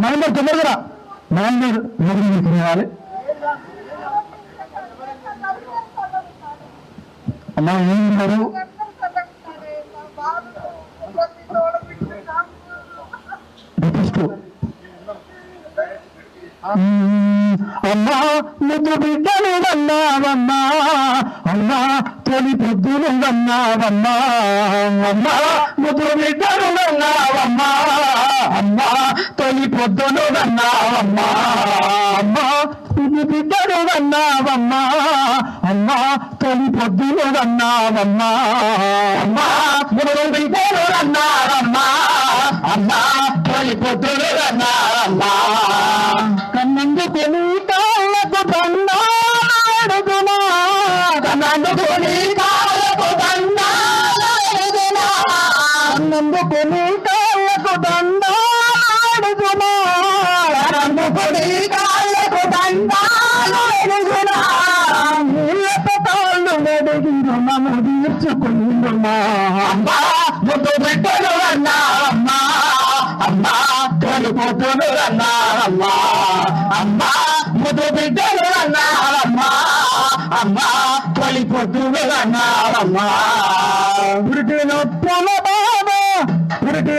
November తొమ్మిదిన November తొమ్మిది తిరగాలి అమ్మా ఏం ఉన్నారు బ్రిటిష్ అమ్మా ముద్దు బిడ్డలు అన్నావమ్మా అమ్మా తొలి పొద్దులు అన్నావమ్మా అమ్మా ముద్దు బిడ్డలు అన్నావమ్మా అమ్మా తొలి పొద్దులు అన్నావమ్మా అమ్మా తొలి బిడ్డలు అన్నావమ్మా అమ్మా తొలి పొద్దులు అన్నావమ్మా అమ్మా ముద్దు బిడ్డలు అన్నావమ్మా అమ్మా తొలి పొద్దులు అన్నావమ్మా కన్నందుకు కాళ్ళకు దండాడుగునా కన్నందుకు కాళ్ళకు దండాడుగునా కన్నందుకు కాళ్ళకు దండాడుగునా తాళ్ళు కాళ్ళు మెడిగిరు నన్ను తీర్చుకుందుమా అమ్మా ముద్దు బిడ్డలు అన్నా అమ్మా. అమ్మా తొలిపోతులు అన్నా అమ్మా. అమ్మా ముద్దు బిడ్డలు అన్నారమ్మా అమ్మా తొలిపోతులు అన్నారమ్మా పురిటి నొప్పుల బాబా పురిటి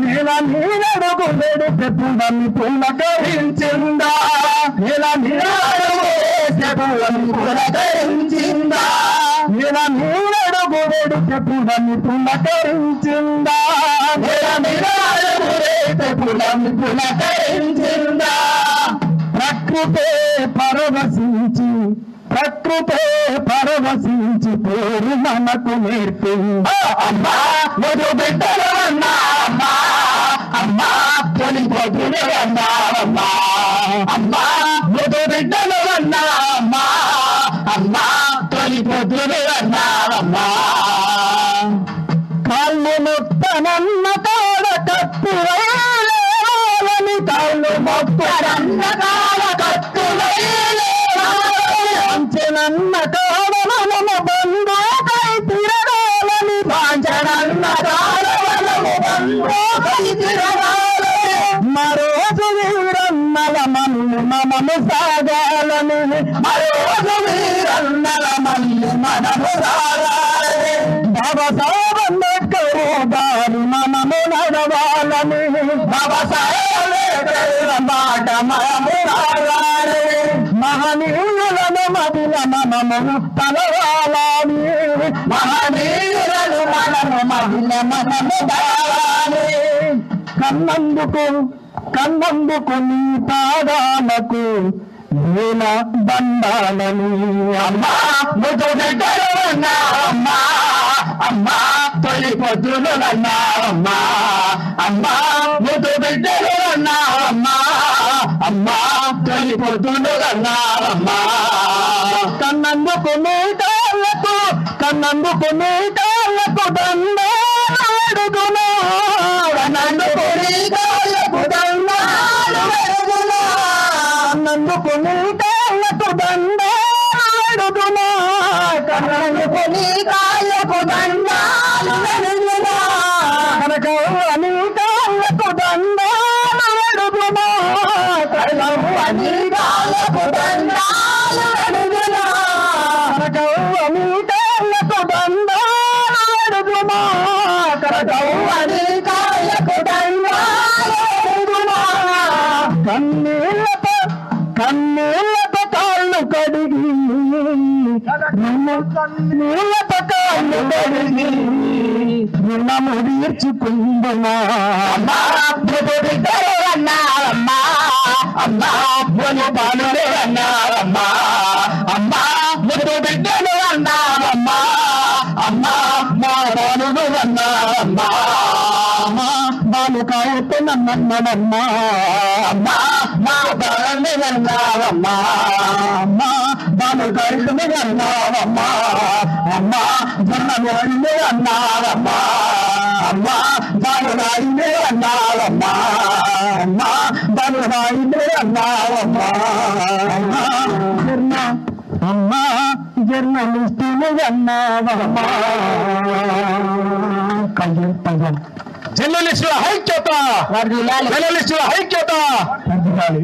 నేల నీలడుగు వెడితే పులని పులకరించిందా నేల నీలడుగు వేస్తే పులని పులకరించిందా నేల నీలడుగు వెడితే పులని పులకరించిందా నేల నీలడుగు వేస్తే పులని పులకరించిందా ప్రకృతే పరవశించి ప్రకృతే పరవశించి పేరు మనకు నేర్పి. అమ్మా మధు బిడ్డలు అన్నా అమ్మా అమ్మా తొలి పొద్దులు అన్నా అమ్మా అమ్మా మధు బిడ్డలు అన్నా అమ్మా అమ్మా తొలి పొద్దులు అన్నా అమ్మా. మరోజు వీరన్నల మల్లి మనము సాగాలని. మరోజు వీరన్నల మల్లి మనము సాగాలని. బాబా సాహెబ్ అంబేద్కర్ దారి మనము నడవాలని. బాబా సాహెబ్ మాట మనము నడవాలి. మహనీయులను మదిల మనము తలవాలని మహనీయులను మనము మదిల మనము తలవాలి కన్నందుకు కన్నందుకు నీ పాదాలకు వేల బంధాలని అమ్మా ముద్దు దగ్గర ఉన్నా అమ్మా అమ్మా తొలి పొద్దులు అన్నా అమ్మా అమ్మా. పొద్దులు అమ్మా. కన్నందుకు కాళ్ళకు కన్నందుకు కాళ్ళకు దండాడుగునా కన్నందుకు కాళ్ళకు దండాడుగునా కన్నందుకు కాళ్ళకు దండాడుగునా కన్నందుకు కాళ్ళకు దండాడుగునా కనకవ్వ నీ కనకవ్వ నీ కాళ్ళకు దండాడుగునా కనకవ్వ నీ కాళ్ళకు దండాడుగునా కనకవ్వ నీ కాళ్ళకు కన్నీళ్ళతో కన్నీళ్ళతో కాళ్ళు కడిగి కన్నీళ్ళతో కాళ్ళు కడిగి రుణము తీర్చుకుందుమా అమ్మా అమ్మా బొలి పాలులు అన్నారమ్మా అమ్మా ముద్దు బిడ్డలు అన్నారమ్మా అమ్మా మా బాలులు అన్నారమ్మా అమ్మా బాలు కాయతే నన్నమ్మా అమ్మా మా బాలని అన్నావమ్మా. అమ్మా అమ్మా అమ్మా అమ్మా బాను నాడిని అన్నావమ్మా అమ్మా. జర్నలిస్టుని అన్నావమ్మా. కయ్యం పయ్యం జర్నలిస్టుల ఐక్యత. వర్దిల్లాలి. జర్నలిస్టుల ఐక్యత. వర్దిల్లాలి.